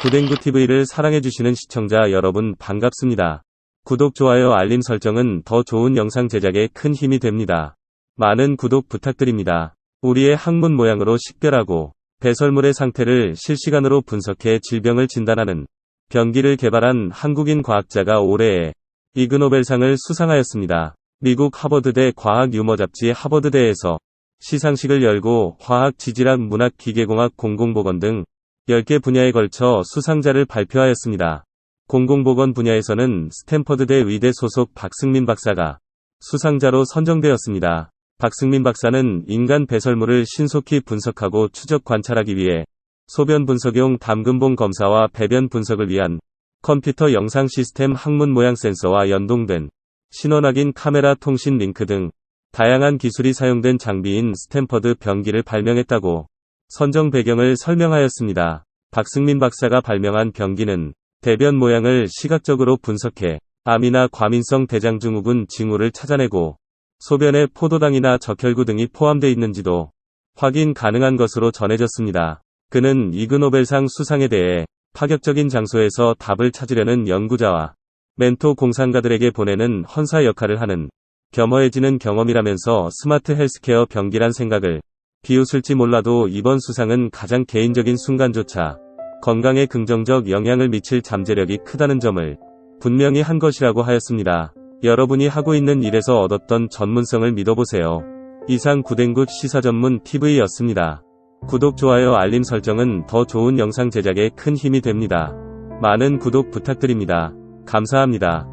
구댕구TV를 사랑해주시는 시청자 여러분 반갑습니다. 구독, 좋아요, 알림 설정은 더 좋은 영상 제작에 큰 힘이 됩니다. 많은 구독 부탁드립니다. 우리의 항문 모양으로 식별하고 배설물의 상태를 실시간으로 분석해 질병을 진단하는 변기를 개발한 한국인 과학자가 올해에 이그노벨상을 수상하였습니다. 미국 하버드대 과학 유머 잡지 하버드대에서 시상식을 열고 화학, 지질학, 문학, 기계공학, 공공보건 등 10개 분야에 걸쳐 수상자를 발표하였습니다. 공공보건 분야에서는 스탠퍼드대 의대 소속 박승민 박사가 수상자로 선정되었습니다. 박승민 박사는 인간 배설물을 신속히 분석하고 추적 관찰하기 위해 소변 분석용 담금봉 검사와 배변 분석을 위한 컴퓨터 영상 시스템 항문 모양 센서와 연동된 신원 확인 카메라 통신 링크 등 다양한 기술이 사용된 장비인 스탠퍼드 변기를 발명했다고 선정 배경을 설명하였습니다. 박승민 박사가 발명한 변기는 대변 모양을 시각적으로 분석해 암이나 과민성 대장증후군 징후를 찾아내고 소변에 포도당이나 적혈구 등이 포함되어 있는지도 확인 가능한 것으로 전해졌습니다. 그는 이그노벨상 수상에 대해 파격적인 장소에서 답을 찾으려는 연구자와 멘토 공상가들에게 보내는 헌사 역할을 하는 겸허해지는 경험이라면서 스마트 헬스케어 변기란 생각을 비웃을지 몰라도 이번 수상은 가장 개인적인 순간조차 건강에 긍정적 영향을 미칠 잠재력이 크다는 점을 분명히 한 것이라고 하였습니다. 여러분이 하고 있는 일에서 얻었던 전문성을 믿어보세요. 이상 구댕굿 시사 전문 TV였습니다. 구독, 좋아요, 알림 설정은 더 좋은 영상 제작에 큰 힘이 됩니다. 많은 구독 부탁드립니다. 감사합니다.